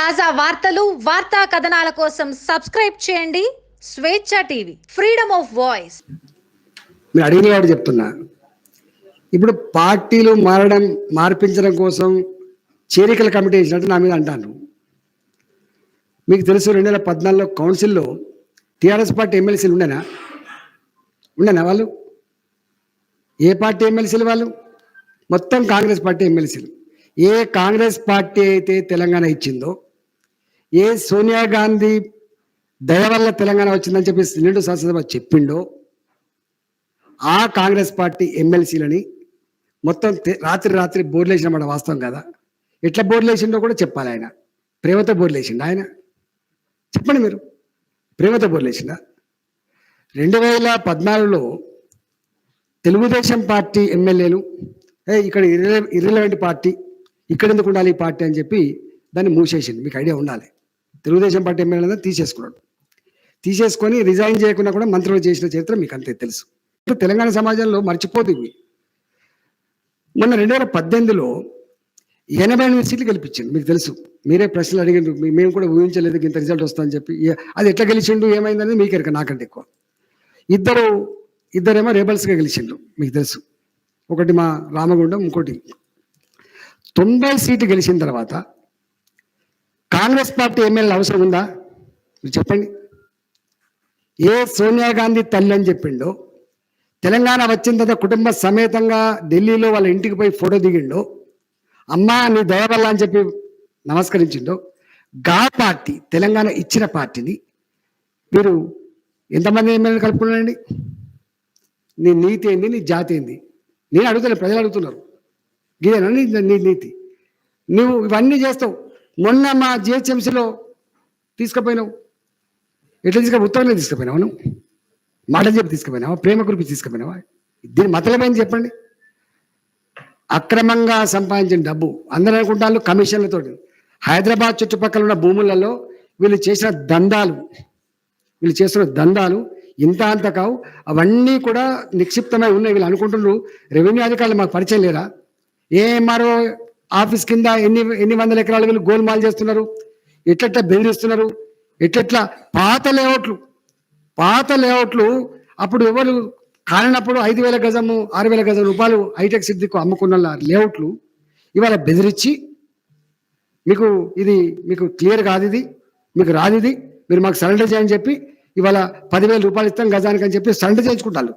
తాజా వార్తలు వార్తా కథనాల కోసం సబ్స్క్రైబ్ చేయండి. స్వేచ్ఛ టీవీ ఫ్రీడమ్ ఆఫ్ వాయిస్. మీరు అడిగిన వాడు చెప్తున్నా. ఇప్పుడు పార్టీలు మారడం మార్పించడం కోసం చేరికల కమిటీ వేసినట్టు నా మీద అంటాను. మీకు తెలుసు రెండు వేల పద్నాలుగులో కౌన్సిల్లో టీఆర్ఎస్ పార్టీ ఎమ్మెల్సీలు ఉండేనా? ఉండేనా వాళ్ళు? ఏ పార్టీ ఎమ్మెల్సీలు వాళ్ళు? మొత్తం కాంగ్రెస్ పార్టీ ఎమ్మెల్సీలు. ఏ కాంగ్రెస్ పార్టీ అయితే తెలంగాణ ఇచ్చిందో ఏ సోనియా గాంధీ దయ వల్ల తెలంగాణ వచ్చిందని చెప్పి నిండు శాసనసభ చెప్పిండో ఆ కాంగ్రెస్ పార్టీ ఎమ్మెల్సీలని మొత్తం రాత్రి రాత్రి బోర్లేసిన మాట వాస్తవం కదా. ఎట్లా బోర్లేసిండో కూడా చెప్పాలి ఆయన. ప్రేమతో బోర్లేసిండు ఆయన? చెప్పండి మీరు. ప్రేమతో బోర్లేసిండా? రెండు వేల పద్నాలుగులో తెలుగుదేశం పార్టీ ఎమ్మెల్యేలు ఏ ఇక్కడ ఇర్రె ఇర్రిలవెంట్ పార్టీ ఇక్కడ ఎందుకు ఉండాలి ఈ పార్టీ అని చెప్పి దాన్ని మూసేసింది మీకు ఐడియా ఉండాలి. Telugu Desam party MLA తీసేసుకున్నాడు. తీసేసుకొని రిజైన్ చేయకుండా కూడా మంత్రులు చేసిన చరిత్ర మీకు అంతే తెలుసు. ఇప్పుడు తెలంగాణ సమాజంలో మర్చిపోదు ఇవి. మొన్న రెండు వేల పద్దెనిమిదిలో ఎనభై ఎనిమిది సీట్లు గెలిపించింది మీకు తెలుసు. మీరే ప్రశ్నలు అడిగిండ్రు మేము కూడా ఊహించలేదు ఇంత రిజల్ట్ వస్తుందని చెప్పి. అది ఎట్లా గెలిచిండు ఏమైందని మీకు ఎరక నాకంటే ఎక్కువ. ఇద్దరు ఇద్దరేమో రేబల్స్గా గెలిచిండ్రు. మీకు తెలుసు. ఒకటి మా రామగుండం ఇంకోటి. తొంభై సీట్లు గెలిచిన తర్వాత కాంగ్రెస్ పార్టీ ఎమ్మెల్యే అవసరం ఉందా? మీరు చెప్పండి. ఏ సోనియా గాంధీ తల్లి అని చెప్పిండో తెలంగాణ వచ్చిన తర్వాత కుటుంబ సమేతంగా ఢిల్లీలో వాళ్ళ ఇంటికి పోయి ఫోటో దిగిండో అమ్మా నీ దయవల్ల అని చెప్పి నమస్కరించిండో గా పార్టీ తెలంగాణ ఇచ్చిన పార్టీని మీరు ఎంతమంది ఎమ్మెల్యేలు కలుపుకున్నారండి? నీ నీతి ఏంది నీ జాతి ఏంది? నేను అడుగుతాను ప్రజలు అడుగుతున్నారు. ఇదేనా నీ నీతి? నువ్వు ఇవన్నీ చేస్తావు. మొన్న మా జిహెచ్ఎంసీలో తీసుకుపోయినావు. ఎట్లా తీసుకుపోయి ఉత్తరంలో తీసుకుపోయినావు నువ్వు మాట చెప్పి తీసుకుపోయినావా? ప్రేమ గురించి తీసుకుపోయినావా? దీని మతలమేం చెప్పండి. అక్రమంగా సంపాదించిన డబ్బు. అందరూ అనుకుంటారు కమిషన్లతో హైదరాబాద్ చుట్టుపక్కల ఉన్న భూములలో వీళ్ళు చేసిన దందాలు. వీళ్ళు చేస్తున్న దందాలు ఇంత అంత కావు. అవన్నీ కూడా నిక్షిప్తమై ఉన్నాయి. వీళ్ళు అనుకుంటున్నారు రెవెన్యూ అధికారులు మాకు పరిచయం లేరా ఏఎంఆర్ఓ ఆఫీస్ కింద ఎన్ని ఎన్ని వందల ఎకరాలు వీళ్ళు గోల్మాల్ చేస్తున్నారు? ఎట్లట్లా బెదిరిస్తున్నారు ఎట్లట్లా పాత లేఅవుట్లు? పాత లేఅవుట్లు అప్పుడు ఎవరు కానప్పుడు ఐదు వేల గజము ఆరు వేల గజం రూపాయలు హైటెక్ సిద్ధికు అమ్ముకున్న లేఅవుట్లు ఇవాళ బెదిరించి మీకు ఇది మీకు క్లియర్ కాదు ఇది మీకు రాదు ఇది మీరు మాకు సరెండర్ చేయని చెప్పి ఇవాళ పదివేల రూపాయలు ఇస్తాం గజానికి అని చెప్పి సరెండర్ చేయించుకుంటారు.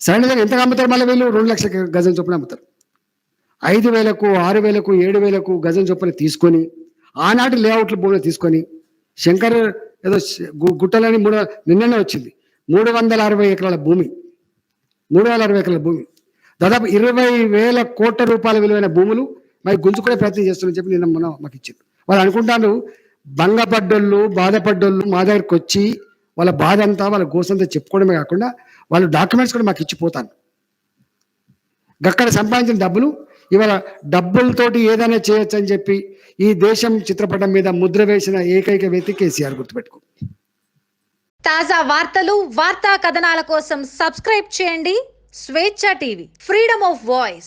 సరెండర్ ఎంత ఎంతగా అమ్ముతారు మళ్ళీ వీళ్ళు? రెండు లక్షల గజం చొప్పున అమ్ముతారు. ఐదు వేలకు ఆరు వేలకు ఏడు వేలకు గజం చొప్పున తీసుకొని ఆనాటి లేఅవుట్ల భూములు తీసుకొని శంకర్ ఏదో గుట్టలని మూడు నిన్ననే వచ్చింది. మూడు వందల అరవై ఎకరాల భూమి. మూడు వందల అరవై ఎకరాల భూమి. దాదాపు ఇరవై వేల కోట్ల రూపాయల విలువైన భూములు మరి గుంజుకునే ప్రయత్నం చేస్తున్నారని చెప్పి నిన్న మనం మాకు ఇచ్చారు. వాళ్ళు అనుకుంటాను భంగపడ్డోళ్ళు బాధపడ్డోళ్ళు మా దగ్గరికి వచ్చి వాళ్ళ బాధ అంతా వాళ్ళ గోసంతా చెప్పుకోవడమే కాకుండా వాళ్ళు డాక్యుమెంట్స్ కూడా మాకు ఇచ్చిపోతాను అక్కడ సంపాదించిన డబ్బులు ఇవాళ డబ్బులతోటి ఏదైనా చేయొచ్చు అని చెప్పి ఈ దేశం చిత్రపటం మీద ముద్ర వేసిన ఏకైక వ్యక్తి కేసీఆర్ గుర్తుపెట్టుకో. తాజా వార్తలు వార్తా కథనాల కోసం సబ్స్క్రైబ్ చేయండి. స్వేచ్ఛ టీవీ ఫ్రీడమ్ ఆఫ్ వాయిస్.